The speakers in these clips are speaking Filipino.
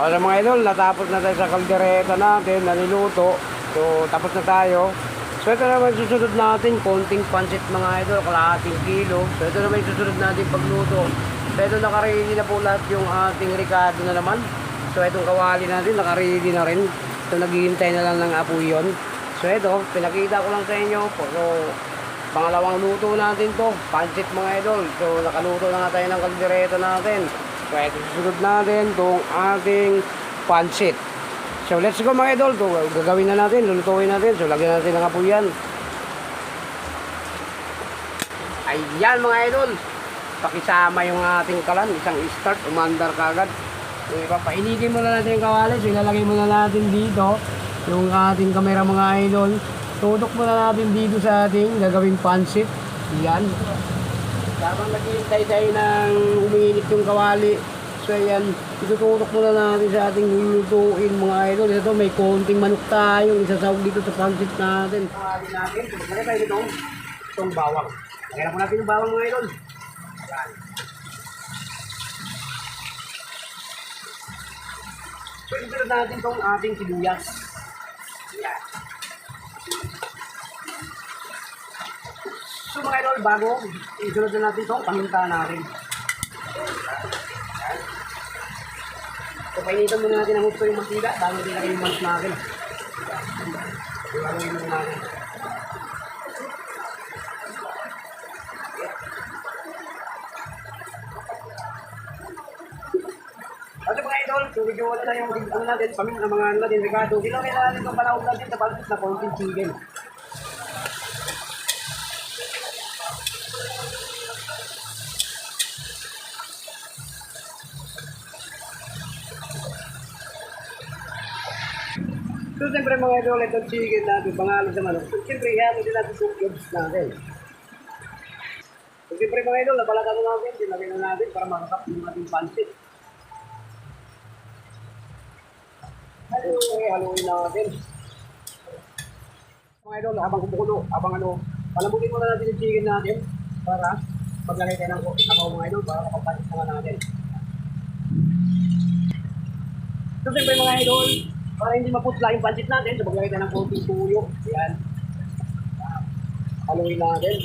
O mga idol, natapos na tayo sa kaldereta natin, naniluto. So, tapos na tayo. So, ito naman susunod natin, konting pansit mga idol, kalahating kilo. So, ito naman susunod natin pagluto. So, ito nakaready na po lahat yung ating ricado na naman. So, itong kawali natin, nakaready na rin. So, naghihintay na lang ng apoy yun. So, ito, pinakita ko lang sa inyo. So, pangalawang luto natin to, pansit mga idol. So, nakaluto na tayo ng kaldereta natin. Ito susunod natin itong ating pansit. So, let's go mga idol. So, gagawin na natin, lulutuin natin. So, lagyan natin ng apoy yan. Ayan mga idol. Pakisama yung ating kalan. Isang start, umandar kagad. So, ipapainigin muna natin yung kawali. So, ilalagay muna natin dito yung ating kamera mga idol. Tudok muna natin dito sa ating gagawing pansit. Yan. Habang naghihintay tayo ng umiinit yung kawali. So, ayan. Ituturok muna natin sa ating lulutuin mga idol. Ito, may konting manok tayo. Isasawag dito sa pansit natin. Kawali natin. Lagay tayo dito. Itong bawang. Lagyan po natin yung bawang mga idol. Yan. So, natin itong ating sibuyas. So mga idol, bago isunod na natin itong paminta natin. So, painitan muna natin ang gusto yung masila bago nilagay yung manok natin. Bago natin. At mga idol, so medyo wala na yung ano natin, pamin ng mga ano natin, regado. Ginawin na natin itong panahon natin sa pansit na konting chicken. So, siyempre mga idol, itong chicken natin, pangalan sa manok. So, siyempre, ihalo din natin yung cubes natin. So, siyempre mga idol, napalatan na natin, dinagay na natin para makakap yung ating pansit. Okay, haluin natin. Mga idol, habang kumukulo, habang ano, palamutin muna natin yung chicken natin para paglagay tayo ng sabaw mga idol para makapalit naman natin. So, siyempre mga idol, para hindi maputla yung pancit natin, so maglagay tayo ng konting tuyo. Ayan. Haluin natin.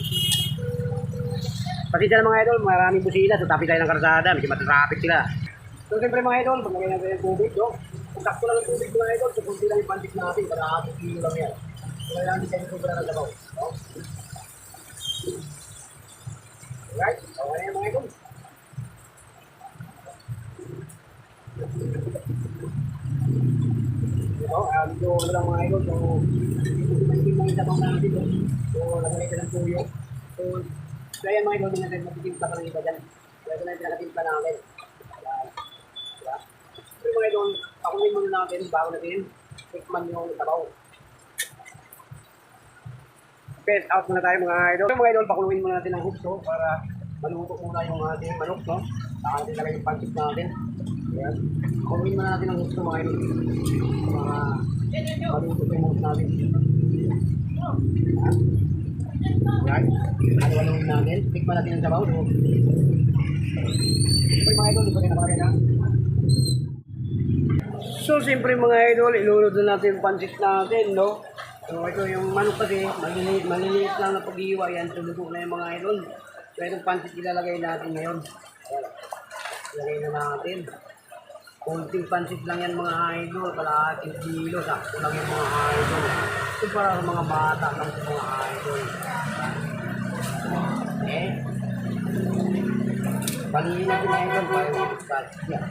Pati sila mga idol, maraming busila, so tapi tayo ng karsada, medyo matatraffic sila. So, siyempre mga idol, maglagay natin ng tubig, no? Kung sakto lang ang tubig mga idol, so kunti lang yung pancit natin, para kilo lang yan. So, kailangan din tayo ng sabaw. No? Alright, okay na yan mga idol. So, um, so, mga idol, so, yung sabaw natin, no? So, lagay ka ng tuyo. So, ayan mga idol, natin matitimpla ka ng iba dyan. Ito na pinakatimpla. Ayan. Diba? So, mga idol, pakunin muna natin bago natin tikman yung sabaw. Best out muna tayo mga idol. So, mga idol, pakuluin muna natin ng gusto para maluto muna yung ating manok, no? Saka natin talaga yung pancit natin. Ayan. Pakuluin muna natin ng gusto mga idol. Para maluto pa yung natin. Ayan. Ayan. Haluin natin. Tikman natin ang sabaw. Siyempre mga idol, ito na. So, siyempre mga idol, ilunod na natin yung pansit natin, no? So, ito yung manok kasi, maliliit, maliliit lang na pag-iwa yan. So, luto na yung mga idol. So, itong pansit ilalagay natin ngayon. Ilagay na natin. Konting pansit lang yan mga idol. Kalahating kilo. Sakto lang yung mga idol. Ito para sa mga bata lang sa mga idol. Eh. Mga idol para yung niya.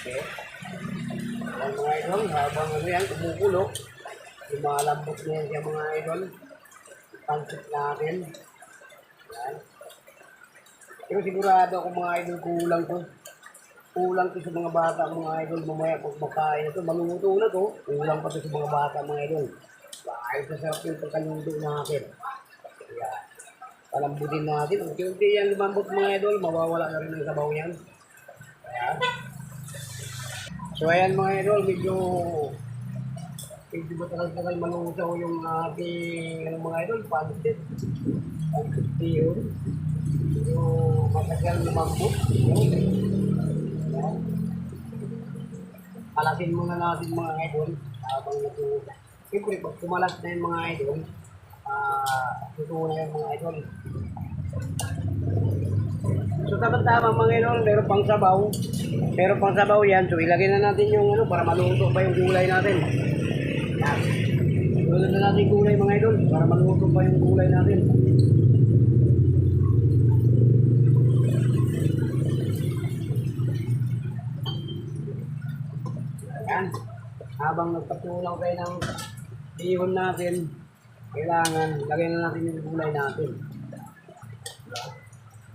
Okay. Ayan mga idol, habang ano yan, kumukulo, lumalambot na yan siya mga idol. Pansit natin. Ayan. Pero sigurado ako mga idol, kulang to. Kulang to sa mga bata, mga idol, mamaya pag makain na to, na to, kulang pa to sa mga bata, mga idol. Dahil sa sarap yung pagkaluto natin. Ayan. Palambutin natin. Unti-unti yan lumambot mga idol, mawawala na rin ang sabaw yan. Ayan. So ayan mga idol, medyo medyo matagal-tagal malusaw yung ating mga idol, pancit. Pancit yun. Medyo matagal lumambot. Yun. Palasin muna natin mga idol. Habang nag Siyempre, pag kumalas na yung mga idol, ah, tutuwa na yung mga idol. So tama-tama mga idol, meron pang sabaw. Meron pang sabaw yan. So ilagay na natin yung ano para maluto pa yung gulay natin. Yan. Ilagay na natin gulay mga idol para maluto pa yung gulay natin. Habang nagpatulaw tayo ng ihon natin, kailangan lagay na natin yung gulay natin.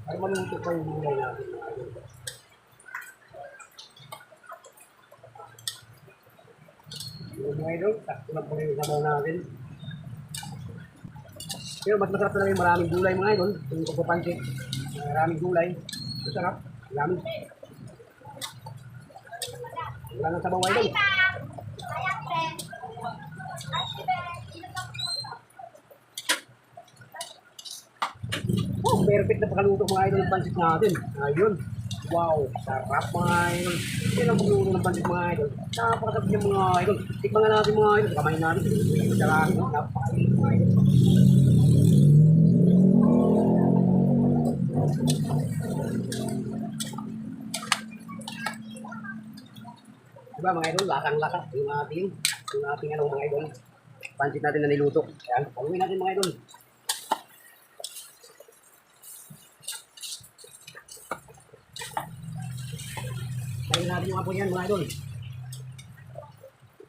Para maluto pa yung gulay natin. mga. Yung mga idol, sakto lang po yung sabaw natin. Pero mas masarap talaga yung maraming gulay mga idol. Yung pagpapansit, maraming gulay. Masarap. Maraming. Wala nang sabaw idol. Perfect na pakaluto mga idol ng pansit natin. Ayun. Wow, sarap mga idol. Yan ang pagluto ng pansit mga idol. Napakasarap yung mga idol. Tikman nga natin mga idol. Kamay natin. Tsaka, no, napakaliit mga idol. Diba mga idol, lasang-lasa yung ating, yung ating ano mga idol. Pansit natin na niluto. Ayan, paluin natin mga idol. Kaya natin yung apoy yan mga idol.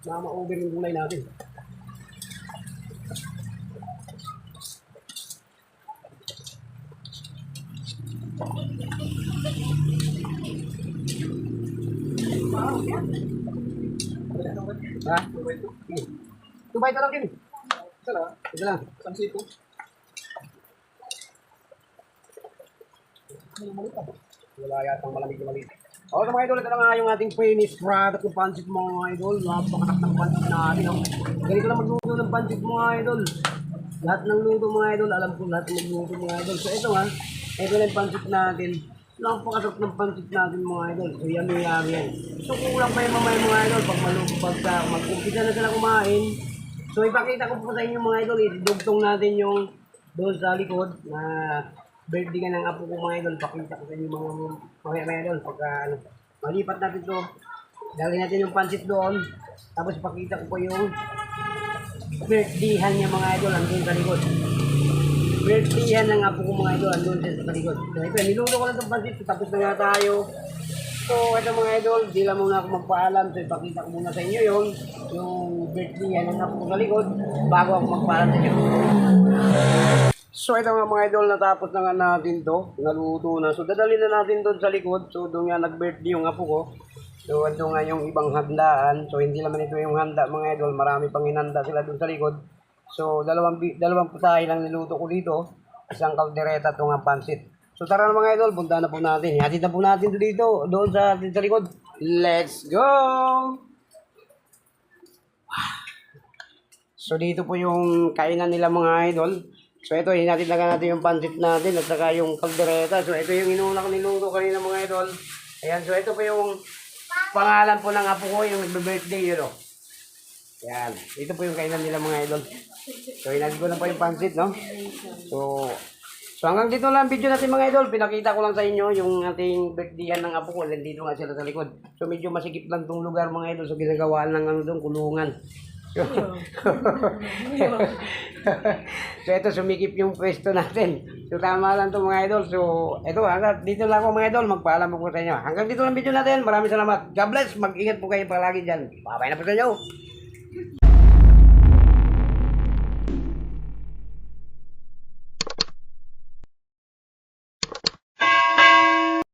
Baka ma-over yung gulay natin. Ha? Tubay ito lang, Kim. Ito lang. Ito lang. Pansito. Wala yatang malamig na maliit. O, so mga idol, ito na nga yung ating finished product ng pancit mga idol. Napakatak ng pancit natin. Oh. Ganito lang magluto ng pancit mga idol. Lahat ng luto mga idol, alam ko lahat ng magluto mga idol. So ito nga, ito na yung pancit natin. Napakasarap ng pancit natin mga idol. So yan yung yari yan. So kulang pa yung mamaya mga idol pag maluto pagka mag-umpisa na sila kumain. So ipakita ko po sa inyo mga idol, idugtong natin yung doon sa likod na birthday ka ng apo ko mga idol. Pakita ko sa inyo mga mga mga idol. Pagka ano, malipat natin to, dalhin natin yung pancit doon. Tapos ipakita ko po yung birthdayhan niya mga idol andun sa likod. Birthdayhan ng apo ko mga idol andun sa likod. So ito, niluto ko lang itong pancit. Tapos na nga tayo. So, ito mga idol, di lang muna ako magpaalam. So, ipakita ko muna sa inyo yung yung birthday yan ng apo ko sa likod bago ako magpaalam sa inyo. So, ito nga mga idol, natapos na nga natin to. Naluto na. So, dadali na natin doon sa likod. So, doon nga nag-birthday yung apo ko. So, ito nga yung ibang handaan. So, hindi naman ito yung handa mga idol. Marami pang hinanda sila doon sa likod. So, dalawang, dalawang putahe lang niluto ko dito. Isang kaldereta at nga pansit. So, tara na mga idol. Punta na po natin. Hatid na po natin to dito. Doon sa, sa likod. Let's go! So dito po yung kainan nila mga idol. So ito, hinatid na natin yung pansit natin at saka yung kaldereta. So ito yung inuna ko niluto kanina mga idol. Ayan, so ito po yung pangalan po ng apo ko, yung nagbe-birthday yun o. Ayan, ito po yung kainan nila mga idol. So hinatid ko na po yung pansit, no? So, so hanggang dito lang ang video natin mga idol. Pinakita ko lang sa inyo yung ating birthdayan ng apo ko. Nandito nga sila sa likod. So medyo masikip lang tong lugar mga idol. So ginagawa lang ano doon, kulungan. so ito sumikip yung pwesto natin. So tama lang to mga idol. So ito hanggang dito lang ako mga idol. Magpaalam po sa inyo. Hanggang dito lang video natin. Maraming salamat. God bless. Mag-ingat po kayo palagi dyan. Bye-bye na po sa inyo.